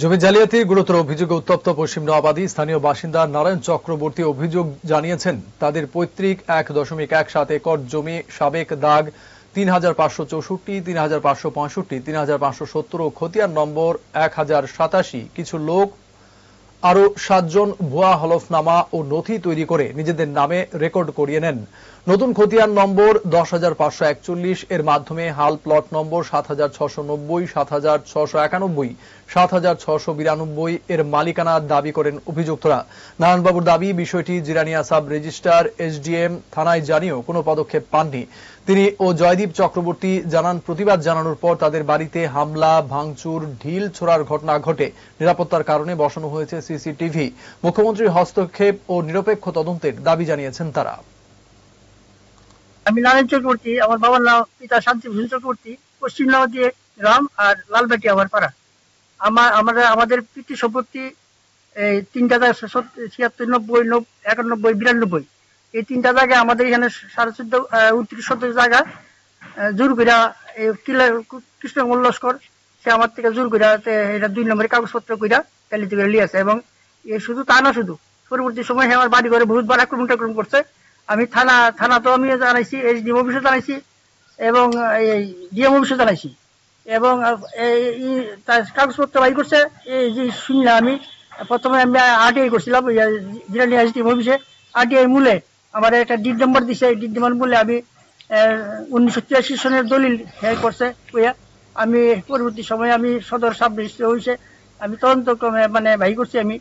জমি জালিয়াতির গুরুতর অভিযোগে উত্তপ্ত পশ্চিম নওয়াবাদী স্থানীয় বাসিন্দা নারায়ণ চক্রবর্তী অভিযোগ জানিয়েছেন, তাদের পৈতৃক এক দশমিক এক সাত একর জমি সাবেক দাগ তিন হাজার পাঁচশো চৌষট্টি, তিন হাজার পাঁচশো পঁয়ষট্টি, তিন হাজার পাঁচশো সত্তর ও খতিয়ান নম্বর এক হাজার সাতাশি। কিছু লোক আরও সাতজন ভুয়া হলফনামা ও নথি তৈরি করে নিজেদের নামে রেকর্ড করিয়ে নেন। নতুন খতিয়ান নম্বর দশ একচল্লিশ, এর মাধ্যমে হাল প্লট নম্বর সাত হাজার ছশো নব্বই, সাত হাজার ছশো একানব্বই, সাত হাজার ছশো বিরানব্বই, এর মালিকানা দাবি করেন অভিযুক্তরা। নারায়ণবাবুর দাবি, বিষয়টি জিরানিয়া সাব রেজিস্ট্রার, এসডিএম, থানায় জানিয়েও কোনো পদক্ষেপ পাননি। তিনি ও জয়দীপ চক্রবর্তী জানান, প্রতিবাদ জানানোর পর তাদের বাড়িতে হামলা, ভাঙচুর, ঢিল ছোড়ার ঘটনা ঘটে। নিরাপত্তার কারণে বসানো হয়েছে সিসিটিভি। মুখ্যমন্ত্রীর হস্তক্ষেপ ও নিরপেক্ষ তদন্তের দাবি জানিয়েছেন তারা। আমি নারায়ণ চক্রবর্তী, আমার বাবার নাম পিতা শান্তি ভূষণ চক্রবর্তী, পশ্চিম নদী গ্রাম আর লালবাটি আমার পাড়া। আমার, আমাদের আমাদের পিতৃ সম্পত্তি, এই জায়গা সত- ছিয়াত্তর নব্বই একানব্বই, বিরানব্বই। এই তিনটা জায়গায় আমাদের এখানে সাড়ে চোদ্দ উনত্রিশ শতক জায়গা জোর এই কিলা লস্কর সে আমার থেকে জোর কইরা এটা দুই নম্বরের কাগজপত্র কইরা তালিতে করে লিয়েছে এবং এ শুধু তা না শুধু, পরবর্তী সময় আমার বাড়ি ঘরে বহুতবার আক্রমণ টাক্রমণ করছে। আমি থানা থানা তো আমি জানাইছি এইচডিএম অফিসে জানাইছি এবং এই ডিএম অফিসে জানাইছি এবং এই, এই- তার কাগজপত্র বাই করছে, এই যে শুনলাম আমি, প্রথমে আমি আরটিআই করছিলাম জিরানি এইচডিএম অফিসে, আরটিআই মূলে আমার একটা ডিড নম্বর দিছে, এই ডিড নম্বর বলে আমি উনিশশো তিরাশি সনের দলিল হ্যাঁ করছে ওইয়া আমি পরবর্তী সময়ে আমি সদর সাব রেজিস্ট্রি হয়েছে আমি তদন্ত ক্রমে মানে ভাই করছি আমি।